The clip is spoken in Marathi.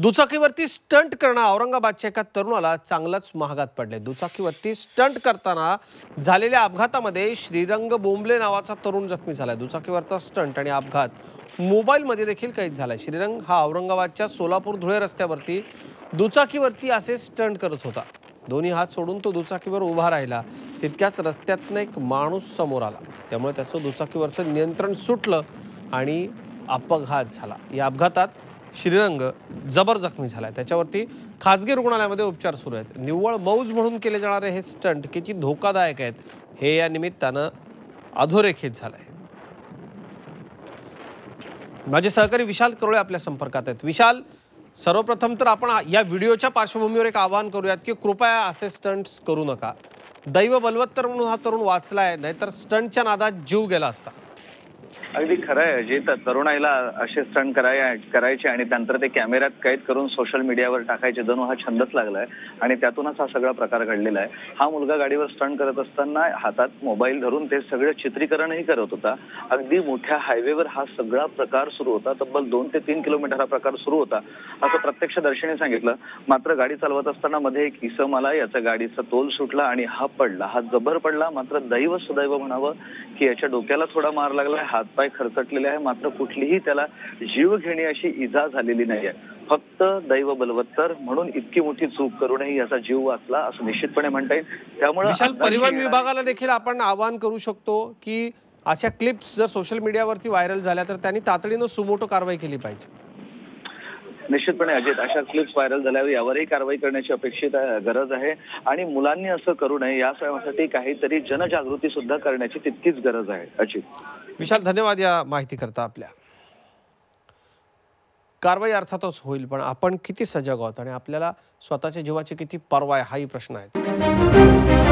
दुचाकीवरती स्टंट करणं औरंगाबादच्या एका तरुणाला चांगलाच महागात पडले. दुचाकीवरती स्टंट करताना झालेल्या अपघातामध्ये श्रीरंग बोंबले नावाचा तरुण जखमी झालाय. दुचाकीवरचा स्टंट आणि अपघात मोबाईलमध्ये देखील कैद झालाय. श्रीरंग हा औरंगाबादच्या सोलापूर धुळे रस्त्यावरती दुचाकीवरती असे स्टंट करत होता. दोन्ही हात सोडून तो दुचाकीवर उभा राहिला. तितक्याच रस्त्यातनं एक माणूस समोर आला. त्यामुळे त्याचं दुचाकीवरचं नियंत्रण सुटलं आणि अपघात झाला. या अपघातात श्रीरंग जबर जखमी आहे त्याच्यावरती खाजगी रुग्णालयामध्ये उपचार सुरू आहेत. निव्वळ मौज म्हणून केले जाणारे हे स्टंट किती धोकादायक आहेत हे या निमित्तानं अधोरेखित झालं आहे माझे सहकारी विशाल करोळे आपल्या संपर्कात आहेत. विशाल सर्वप्रथम तर आपण या व्हिडिओच्या पार्श्वभूमीवर एक आवाहन करूयात की कृपया असे स्टंट्स करू नका. दैव बलवत्तर म्हणून हा तरुण वाचला आहे नाहीतर स्टंटच्या नादात जीव गेला असता. अगदी खरं आहे. अजित तरुणाईला असे स्टंट कराय करायचे आणि त्यानंतर ते कॅमेऱ्यात कैद करून सोशल मीडियावर टाकायचे जणू हा छंदच लागलाय. आणि त्यातूनच हा सगळा प्रकार घडलेला आहे. हा मुलगा गाडीवर स्टंट करत असताना हातात मोबाईल धरून ते सगळं चित्रीकरणही करत होता. अगदी मोठ्या हायवेवर हा सगळा प्रकार सुरू होता. तब्बल दोन ते तीन किलोमीटर हा प्रकार सुरू होता. असं प्रत्यक्षदर्शीने सांगितलं. मात्र गाडी चालवत असताना मध्ये एक इसम आला. याचा गाडीचा तोल सुटला आणि हा पडला. हा जबर पडला. मात्र दैव सुदैव म्हणावं की याच्या डोक्याला थोडा मार लागला हात हातपाय खरचटलेले आहे. मात्र कुठलीही त्याला जीव घेणी अशी इजा झालेली नाहीये. फक्त दैव बलवत्तर म्हणून इतकी मोठी चूक करूनही याचा जीव वाचला असं निश्चितपणे म्हणता येईल. त्यामुळे परिवहन विभागाला देखील आपण आवाहन करू शकतो की अशा क्लिप्स जर सोशल मीडियावरती व्हायरल झाल्या तर त्यांनी तातडीनं सुमोटो कारवाई केली पाहिजे. निश्चितपणे अजित अशा क्लिप्स व्हायरल झाल्यावर यावरही कारवाई करण्याची अपेक्षित गरज आहे. आणि मुलांनी असं करू नये यासाठी काहीतरी जनजागृती सुद्धा करण्याची तितकीच गरज आहे. अजित. विशाल धन्यवाद या माहिती करता आपल्या. कारवाई अर्थातच होईल पण आपण किती सजग आहोत आणि आपल्याला स्वतःच्या जीवाची किती पर्वा आहे हाही प्रश्न आहे.